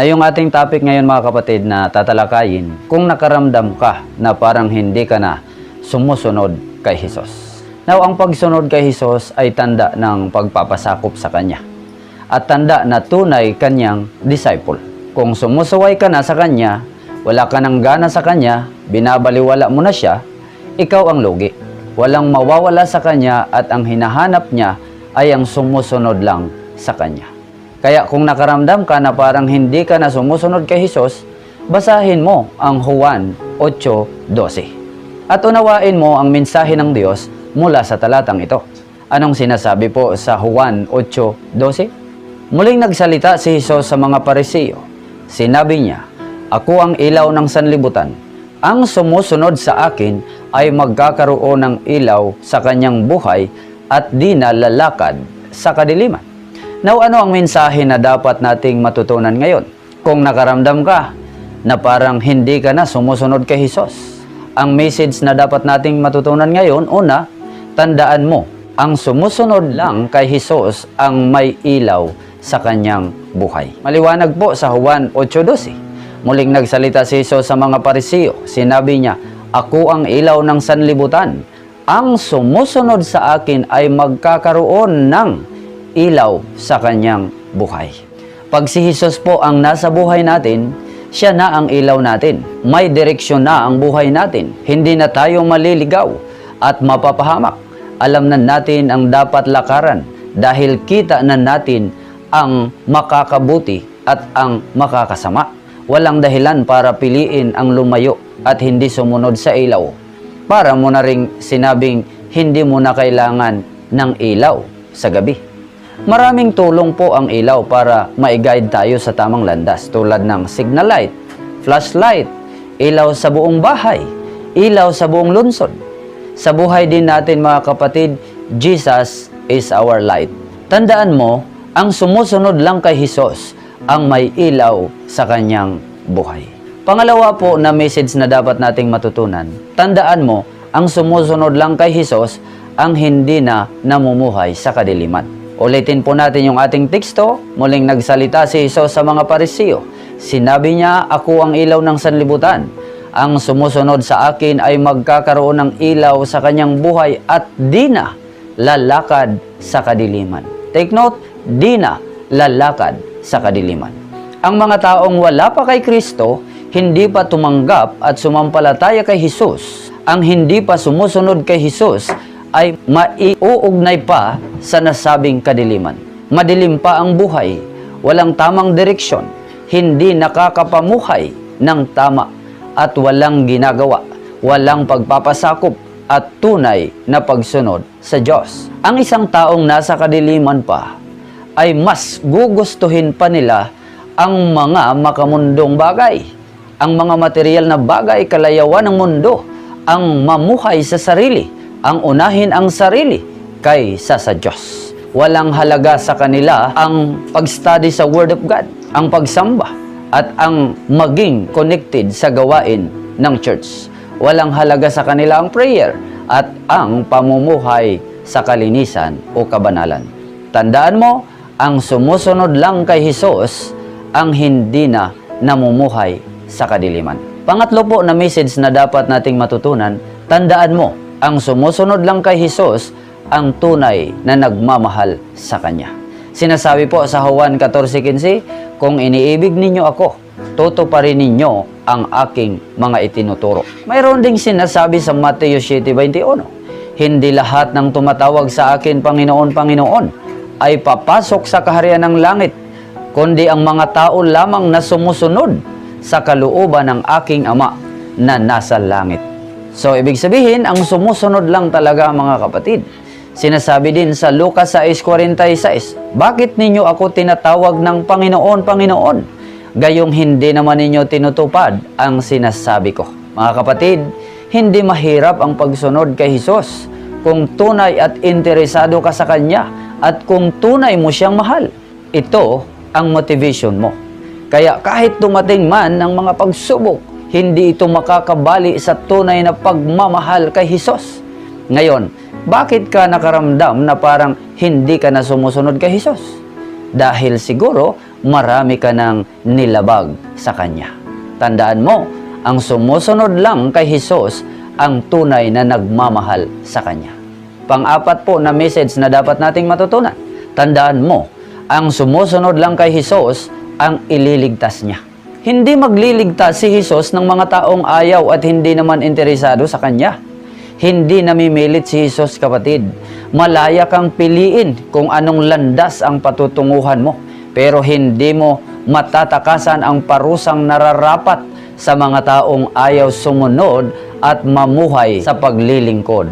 Na yung ating topic ngayon mga kapatid na tatalakayin, kung nakaramdam ka na parang hindi ka na sumusunod kay Hesus. Now, ang pagsunod kay Hesus ay tanda ng pagpapasakop sa Kanya. At tanda na tunay Kanyang disciple. Kung sumusuway ka na sa Kanya, wala ka ng gana sa Kanya, binabaliwala mo na siya, ikaw ang lugi. Walang mawawala sa Kanya at ang hinahanap niya ay ang sumusunod lang sa Kanya. Kaya kung nakaramdam ka na parang hindi ka na sumusunod kay Hesus, basahin mo ang Juan 8.12. At unawain mo ang mensahe ng Diyos mula sa talatang ito. Anong sinasabi po sa Juan 8.12? Muling nagsalita si Hesus sa mga parisiyo. Sinabi niya, Ako ang ilaw ng sanlibutan. Ang sumusunod sa akin ay magkakaroon ng ilaw sa kanyang buhay at di na lalakad sa kadiliman. Now, ano ang mensahe na dapat nating matutunan ngayon? Kung nakaramdam ka na parang hindi ka na sumusunod kay Hesus. Ang message na dapat nating matutunan ngayon, una, tandaan mo, ang sumusunod lang kay Hesus ang may ilaw sa kanyang buhay. Maliwanag po sa Juan 8.12. Muling nagsalita si Hesus sa mga parisiyo. Sinabi niya, Ako ang ilaw ng sanlibutan. Ang sumusunod sa akin ay magkakaroon ng ilaw sa kanyang buhay. Pag si Jesus po ang nasa buhay natin, siya na ang ilaw natin. May direksyon na ang buhay natin. Hindi na tayo maliligaw at mapapahamak. Alam na natin ang dapat lakaran dahil kita na natin ang makakabuti at ang makakasama. Walang dahilan para piliin ang lumayo at hindi sumunod sa ilaw. Para mo na ring sinabing hindi mo na kailangan ng ilaw sa gabi. Maraming tulong po ang ilaw para ma-guide tayo sa tamang landas tulad ng signal light, flashlight, ilaw sa buong bahay, ilaw sa buong lungsod. Sa buhay din natin mga kapatid, Jesus is our light. Tandaan mo, ang sumusunod lang kay Jesus ang may ilaw sa kanyang buhay. Pangalawa po na message na dapat nating matutunan, tandaan mo, ang sumusunod lang kay Jesus ang hindi na namumuhay sa kadiliman. Ulitin po natin yung ating teksto. Muling nagsalita si Jesus sa mga parisiyo. Sinabi niya, ako ang ilaw ng sanlibutan. Ang sumusunod sa akin ay magkakaroon ng ilaw sa kanyang buhay at di na lalakad sa kadiliman. Take note, di na lalakad sa kadiliman. Ang mga taong wala pa kay Kristo, hindi pa tumanggap at sumampalataya kay Jesus, ang hindi pa sumusunod kay Jesus ay maiuugnay pa sa nasabing kadiliman. Madilim pa ang buhay, walang tamang direksyon, hindi nakakapamuhay ng tama at walang ginagawa, walang pagpapasakop at tunay na pagsunod sa Diyos. Ang isang taong nasa kadiliman pa ay mas gugustuhin pa nila ang mga makamundong bagay, ang mga material na bagay, kalayawan ng mundo, ang mamuhay sa sarili, ang unahin ang sarili kaysa sa Diyos. Walang halaga sa kanila ang pag-study sa Word of God, ang pagsamba, at ang maging connected sa gawain ng church. Walang halaga sa kanila ang prayer at ang pamumuhay sa kalinisan o kabanalan. Tandaan mo, ang sumusunod lang kay Jesus ang hindi na namumuhay sa kadiliman. Pangatlo po na message na dapat nating matutunan, tandaan mo, ang sumusunod lang kay Jesus ang tunay na nagmamahal sa Kanya. Sinasabi po sa Juan 14.15, Kung iniibig ninyo ako, tutuparin ninyo ang aking mga itinuturo. Mayroon ding sinasabi sa Mateo 7.21, Hindi lahat ng tumatawag sa akin, Panginoon, Panginoon, ay papasok sa kaharian ng langit, kundi ang mga tao lamang na sumusunod sa kalooban ng aking Ama na nasa langit. So, ibig sabihin, ang sumusunod lang talaga mga kapatid. Sinasabi din sa Lucas 6.46, Bakit ninyo ako tinatawag ng Panginoon, Panginoon? gayong hindi naman ninyo tinutupad ang sinasabi ko. Mga kapatid, hindi mahirap ang pagsunod kay Hesus kung tunay at interesado ka sa Kanya at kung tunay mo siyang mahal. Ito ang motivation mo. Kaya kahit dumating man ng mga pagsubok, hindi ito makakabali sa tunay na pagmamahal kay Hesus. Ngayon, bakit ka nakaramdam na parang hindi ka na sumusunod kay Hesus? Dahil siguro marami ka ng nilabag sa Kanya. Tandaan mo, ang sumusunod lang kay Hesus ang tunay na nagmamahal sa Kanya. Pang-apat po na message na dapat nating matutunan. Tandaan mo, ang sumusunod lang kay Hesus ang ililigtas niya. Hindi magliligtas si Hesus ng mga taong ayaw at hindi naman interesado sa Kanya. Hindi namimilit si Hesus kapatid. Malaya kang piliin kung anong landas ang patutunguhan mo. Pero hindi mo matatakasan ang parusang nararapat sa mga taong ayaw sumunod at mamuhay sa paglilingkod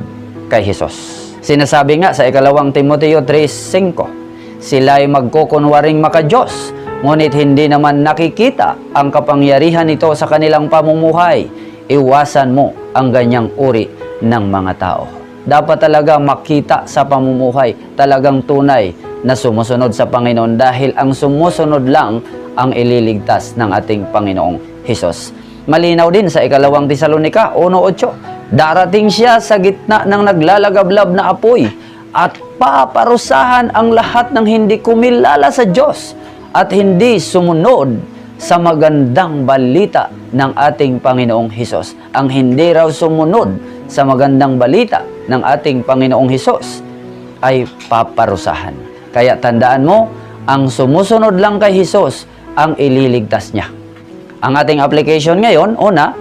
kay Hesus. Sinasabi nga sa ikalawang Timoteo 3.5, sila'y magkukunwaring makajos, ngunit hindi naman nakikita ang kapangyarihan nito sa kanilang pamumuhay. Iwasan mo ang ganyang uri ng mga tao. Dapat talaga makita sa pamumuhay talagang tunay na sumusunod sa Panginoon dahil ang sumusunod lang ang ililigtas ng ating Panginoong Hesus. Malinaw din sa ikalawang Tesalonika 1.8, Darating siya sa gitna ng naglalagablab na apoy at paparusahan ang lahat ng hindi kumilala sa Diyos at hindi sumunod sa magandang balita ng ating Panginoong Hesus. Ang hindi raw sumunod sa magandang balita ng ating Panginoong Hesus ay paparusahan. Kaya tandaan mo, ang sumusunod lang kay Hesus ang ililigtas niya. Ang ating application ngayon, una,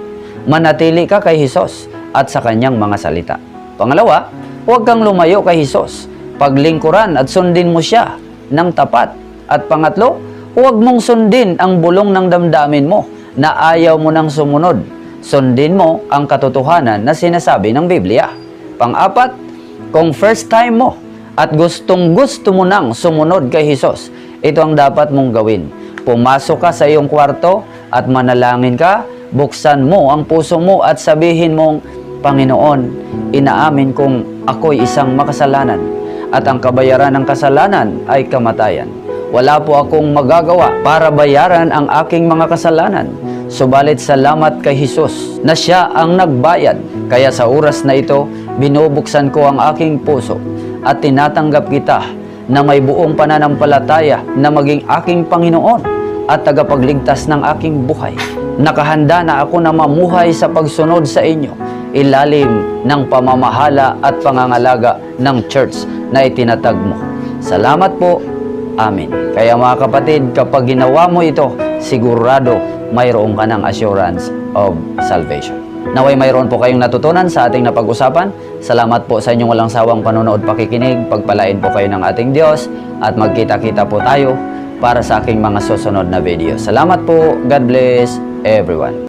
manatili ka kay Hesus at sa kanyang mga salita. Pangalawa, huwag kang lumayo kay Hesus. Paglingkuran at sundin mo siya ng tapat. At pangatlo, huwag mong sundin ang bulong ng damdamin mo na ayaw mo nang sumunod. Sundin mo ang katotohanan na sinasabi ng Biblia. Pang-apat, kung first time mo at gustong gusto mo nang sumunod kay Hesus, ito ang dapat mong gawin. Pumasok ka sa iyong kwarto at manalangin ka, buksan mo ang puso mo at sabihin mong, Panginoon, inaamin kong ako'y isang makasalanan at ang kabayaran ng kasalanan ay kamatayan. Wala po akong magagawa para bayaran ang aking mga kasalanan. Subalit salamat kay Jesus na siya ang nagbayad. Kaya sa oras na ito, binubuksan ko ang aking puso at tinatanggap kita na may buong pananampalataya na maging aking Panginoon at tagapagligtas ng aking buhay. Nakahanda na ako na mamuhay sa pagsunod sa inyo, ilalim ng pamamahala at pangangalaga ng church na itinatag mo. Salamat po. Amen. Kaya mga kapatid, kapag ginawa mo ito, sigurado mayroon ka ng assurance of salvation. Naway mayroon po kayong natutunan sa ating napag-usapan. Salamat po sa inyong walang sawang panonood pakikinig. Pagpalain po kayo ng ating Diyos at magkita-kita po tayo para sa aking mga susunod na video. Salamat po. God bless everyone.